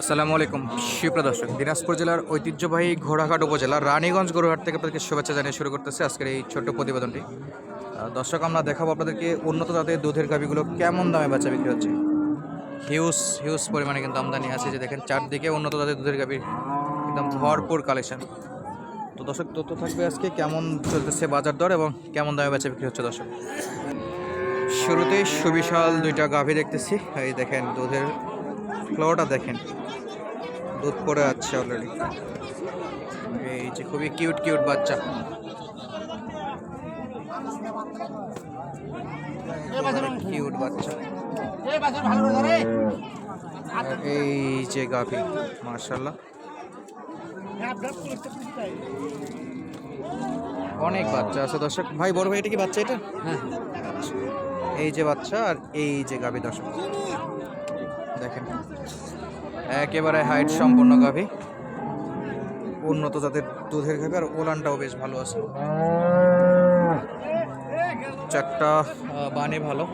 আসসালামু আলাইকুম। সুপ্রিয় দর্শক, দিনাজপুর জেলার ঐতিহ্যবাহী ঘোড়াঘাট উপজেলার রানীগঞ্জ গরুহাট থেকে আপনাদেরকে শুভেচ্ছা জানিয়ে শুরু করতেছে আজকের এই ছোট্ট প্রতিবেদনটি। দর্শক, আমরা দেখাবো আপনাদেরকে উন্নত জাতের দুধের গাভিগুলো কেমন দামে বাচ্চা বিক্রি হচ্ছে। হিউজ হিউজ পরিমাণে কিন্তু আমদানি আছে যে দেখেন, চারদিকে উন্নত জাতের দুধের গাভির একদম ভরপুর কালেকশন তো দর্শক, তথ্য থাকবে আজকে কেমন চলতেছে বাজার দর এবং কেমন দামে বেচা বিক্রি হচ্ছে দর্শক। শুরুতেই সুবিশাল দুইটা গাভী দেখতেছি, এই দেখেন দুধের ফ্লোটা দেখেন। দুধ পড়ে যাচ্ছে অলরেডি এই যে খুবই কিউট কিউট বাচ্চা। কিউট বাচ্চা। এই যে গাভী মার্শাল্লাহ অনেক বাচ্চা আছে দর্শক। ভাই বড় ভাই এটা কি বাচ্চা এটা? আচ্ছা। এই যে বাচ্চা আর এই যে গাভী দর্শক। দেখেন। একেবারে হাইট সম্পূর্ণ গাভী। উন্নত জাতের দুধের গাভী আর ওলানটাও বেশ ভালো আছে। চারটা বানে ভালো।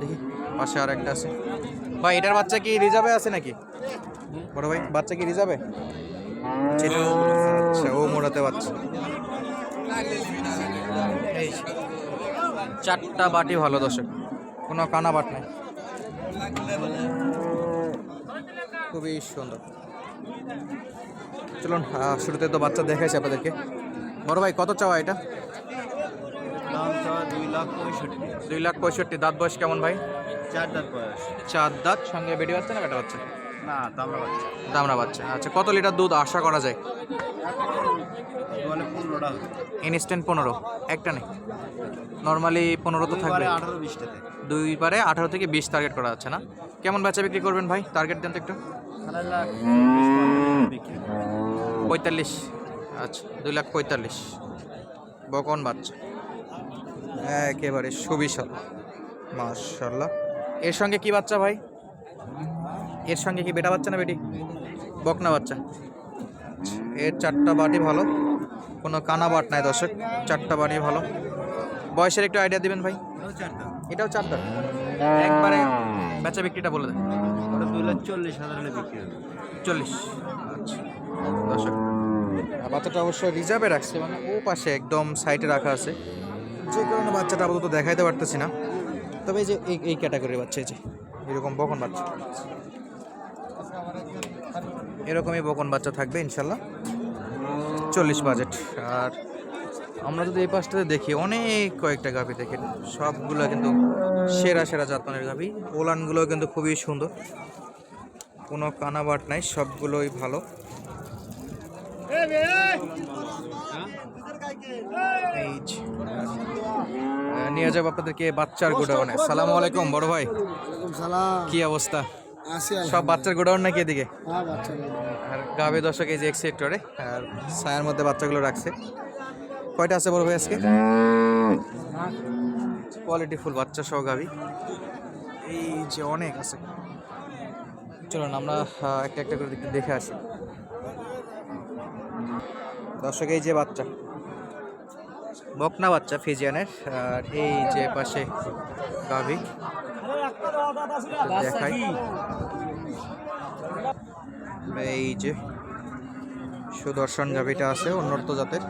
দেখি, পাশে আর একটা আছে। ভাই, এটার বাচ্চা কি রিজার্ভে আছে নাকি? বড় ভাই, বাচ্চা কি রিজার্ভে? আচ্ছা ও মোড়াতে বাচ্চা। চারটা বাটি ভালো, দর্শক। কোনো কানাবাট নাই। খুবই সুন্দর। চলুন শুরুতে তো বাচ্চা দেখাইছি আপনাদেরকে। বড় ভাই কত চাওয়া এটা? দাম চাওয়া দুই লাখ পঁয়ষট্টি। দুই লাখ পঁয়ষট্টি। দাঁত বয়স কেমন ভাই? চার দাঁত বয়স। চার দাঁত। সঙ্গে বেডি বাচ্চা না বেটা বাচ্চা? না দামরা বাচ্চা। দামরা বাচ্চা। আচ্ছা কত লিটার দুধ আশা করা যায়? ইনস্ট্যান্ট পনেরো। একটা নেই। নর্মালি পনেরো তো থাকবে আঠারো বিশটাতে দুই পারে আঠারো থেকে বিশ টার্গেট করা যাচ্ছে না? কেমন বেচা বিক্রি করবেন ভাই? টার্গেট দেন তো একটু। পঁয়তাল্লিশ। আচ্ছা দুই লাখ পঁয়তাল্লিশ। বকন বাচ্চা। একেবারে সুবিশাল। মাশাল্লাহ এর সঙ্গে কি বাচ্চা ভাই? এর সঙ্গে কি বেটা বাচ্চা না বেটি? বকনা বাচ্চা। এর চারটা বাটি ভালো। কোনো কানা বাট নাই দর্শক চারটা বাটি ভালো। বয়সের একটু আইডিয়া দিবেন ভাই? এটাও চার দাঁত এটাও চার দাঁত একবারে বেচা বিক্রিটা বলে দেন। ওটা দুই লাখ চল্লিশ হাজার বিক্রি চল্লিশ। আচ্ছা। দর্শক আর বাচ্চাটা অবশ্য রিজার্ভে রাখছে মানে ও পাশে একদম সাইডে রাখা আছে। যে কারণে বাচ্চাটা আপাতত দেখাইতে পারতেছি না। তবে এই যে এই এই ক্যাটাগরির বাচ্চা এই যে এরকম বকন বাচ্চা। এরকমই বকন বাচ্চা থাকবে ইনশাল্লাহ। চল্লিশ বাজেট আর আমরা যদি এই পাশটাতে দেখি অনেক কয়েকটা গাভি দেখেন। সবগুলো কিন্তু সেরা সেরা জাতমানের গাভি। ওলানগুলো কিন্তু খুবই সুন্দর। কোনো কানাবাট নাই সবগুলোই ভালো। নিয়ে যাব আপনাদেরকে বাচ্চার গোডাউনে। সালাম আলাইকুম বড় ভাই। কি অবস্থা? সব বাচ্চার গোডাউন নাকি এদিকে? হ্যাঁ আর গাবে দর্শক এই যে এক সেক্টরে আর ছায়ার মধ্যে বাচ্চাগুলো রাখছে। কয়টা আছে বড় ভাই আজকে? কোয়ালিটি ফুল বাচ্চা সহ গাবি এই যে অনেক আছে। চলুন আমরা একটা একটা করে একটু দেখে আসি। দর্শক এই যে বাচ্চা। বকনা বাচ্চা ফিজিয়ানের আর এই যে পাশে গাভি। দেখাই। এই যে সুদর্শন গাভিটা আছে উন্নত জাতের।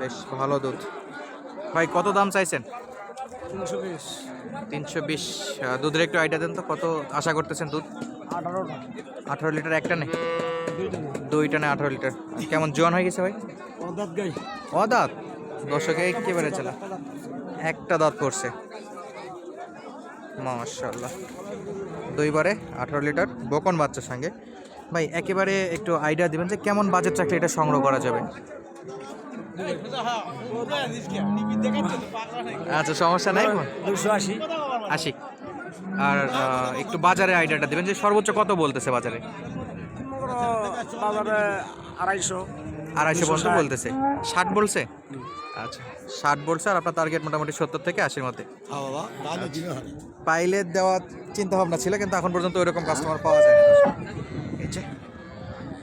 বেশ ভালো দুধ। ভাই কত দাম চাইছেন? তিনশো বিশ। দুধের একটু আইডিয়া দেন তো কত আশা করতেছেন দুধ? আঠারো। লিটার একটা নেই দুইটা নেই আঠারো লিটার। কেমন জোয়ান হয়ে গেছে ভাই? অদাত গাই। ও দাঁত দর্শকে একেবারে চলা একটা দাঁত পড়ছে। মাশাল্লাহ দুইবারে আঠারো লিটার বকন বাচ্চার সঙ্গে। ভাই একেবারে একটু আইডিয়া দিবেন যে কেমন বাজেট চাকরি এটা সংগ্রহ করা যাবে? আচ্ছা সমস্যা নাই? দুশো আশি। আশি। আর একটু বাজারে আইডিয়াটা দিবেন যে সর্বোচ্চ কত বলতেছে বাজারে? বাজারে আড়াইশো। আড়াইশো বছর বলতেছে। ষাট বলছে? আচ্ছা। ষাট বলছে আর আপনার টার্গেট মোটামুটি সত্তর থেকে আশির মধ্যে। দিলে হয়। পাইলে দেওয়ার চিন্তা ভাবনা ছিল কিন্তু এখন পর্যন্ত ওইরকম কাস্টমার পাওয়া যায় না।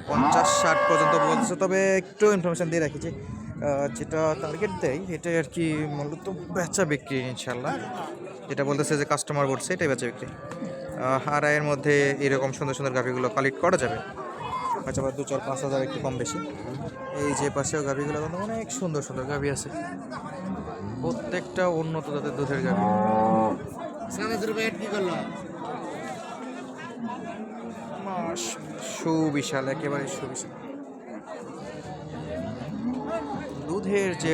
পঞ্চাশ ষাট পর্যন্ত বলছে তবে একটু ইনফরমেশন দিয়ে রাখি যে যেটা টার্গেট দেয় এটা আর কি মূলত বেচা বিক্রি ইনশাল্লাহ যেটা বলতেছে যে কাস্টমার বলছে এটাই বেচা বিক্রি। আহ, আড়াইয়ের মধ্যে এরকম সুন্দর সুন্দর গাভিগুলো কালেক্ট করা যাবে। আচ্ছা আবার দু চার পাঁচ হাজার একটু কম বেশি। এই যে পাশেও গাভিগুলো কিন্তু অনেক সুন্দর সুন্দর গাভি আছে। প্রত্যেকটা উন্নত জাতের দুধের গাভি। সুবিশাল একেবারে সুবিশাল। দুধের যে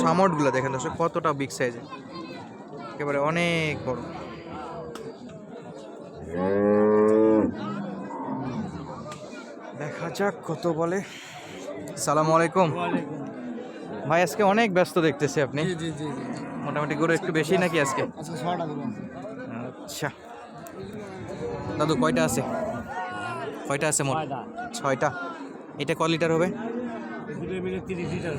সামটগুলো দেখেন দর্শক কতটা বিগ সাইজের একেবারে অনেক বড়। দেখা যাক কত বলে। সালাম আলাইকুম। ভাই আজকে অনেক ব্যস্ত দেখতেছি আপনি। জি জি জি মোটামুটি গরু একটু বেশি নাকি আজকে? আচ্ছা আচ্ছা। দাদু কয়টা আছে? কয়টা আছে মোট? ছয়টা। এটা ক লিটার হবে? দুটো মিলে তিরিশ লিটার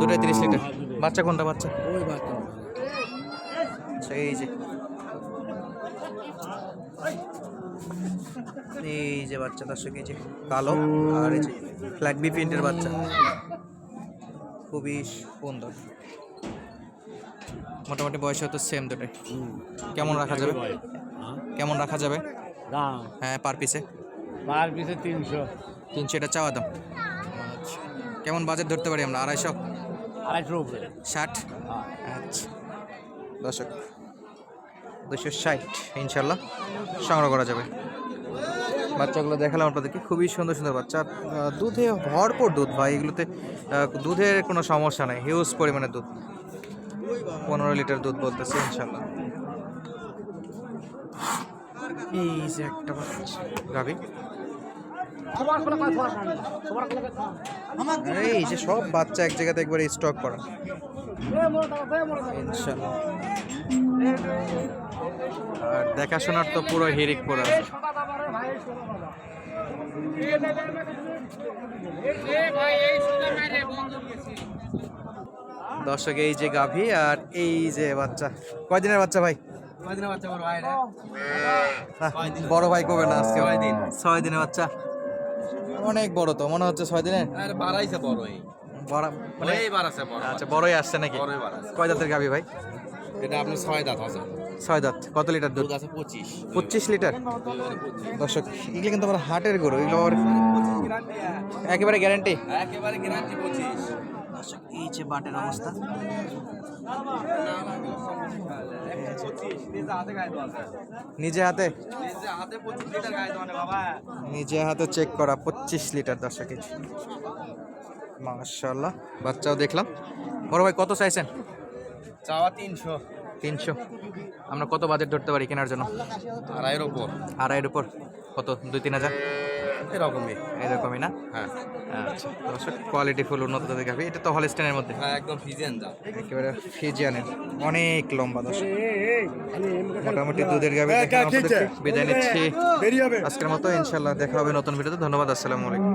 দুটাই তিরিশ লিটার। বাচ্চা কোনটা বাচ্চা? ওই বাচ্চা। আচ্ছা এই যে। এই যে বাচ্চা দর্শক এই যে কালো আর এই যে ফ্ল্যাগ বি প্রিন্টের বাচ্চা। খুবই সুন্দর। মোটামুটি বয়স হয়তো সেম দুটোই। কেমন রাখা যাবে? কেমন রাখা যাবে? হ্যাঁ পার পিসে পার পিছে তিনশো। তিনশো এটা চাওয়া দাম। আচ্ছা। কেমন বাজেট ধরতে পারি আমরা? আড়াইশো? আড়াইশো ষাট? আচ্ছা। দশক দুশো ষাট ইনশাল্লাহ সংগ্রহ করা যাবে। বাচ্চাগুলো দেখালাম আপনাদেরকে। খুবই সুন্দর সুন্দর বাচ্চা। দুধে ভরপুর দুধ ভাই, এগুলোতে দুধের কোনো সমস্যা নাই হিউজ পরিমাণে দুধ। পনেরো লিটার দুধ বলতেছে ইনশাল্লাহ এই যে একটা বাচ্চা। এই যে সব বাচ্চা এক জায়গাতে একবারে স্টক করা। ইনশাল্লাহ আর দেখাশোনার তো পুরো হিরিক পড়া আছে। দর্শক এই যে গাভী আর এই যে বাচ্চা। কয়দিনের বাচ্চা ভাই? বড় ভাই কবে না আজকে? ছয় দিনের বাচ্চা। অনেক বড় তো মনে হচ্ছে ছয় দিনের? বাড়াইছে বড়ই। মানে আচ্ছা বড়ই আসছে নাকি? কয় দাঁতের গাভী ভাই? এটা আপনার ছয় দাঁত আছে। ছয় দাঁত। কত লিটার দুধ? আছে পঁচিশ। পঁচিশ লিটার? দর্শক এগুলো কিন্তু আমার হাটের গরু এগুলো আবার একেবারে গ্যারান্টি একেবারে গ্যারান্টি পঁচিশ। দর্শক এই যে বাটের অবস্থা। নিজে হাতে? নিজে হাতে চেক করা পঁচিশ লিটার দর্শক যে। বাচ্চাও দেখলাম। বড় ভাই কত চাইছেন? চাওয়া তিনশো। তিনশো। আমরা কত বাজেট ধরতে পারি কেনার জন্য? আড়াইয়ের ওপর আড়াইয়ের উপর। কত? দুই তিন হাজার? এরকমই। এরকমই না? হ্যাঁ। আচ্ছা দর্শক কোয়ালিটি ফুল উন্নত জাতের গাভি এটা তো হলস্টেনের মধ্যে। হ্যাঁ একদম ফিজিয়ান যা। একেবারে ফিজিয়ানের। অনেক লম্বা দর্শক। মোটামুটি দুধের গাভি বিদায় নিচ্ছি। আজকের মতো ইনশাল্লাহ দেখা হবে নতুন ভিডিওতে। ধন্যবাদ আসসালামু আলাইকুম।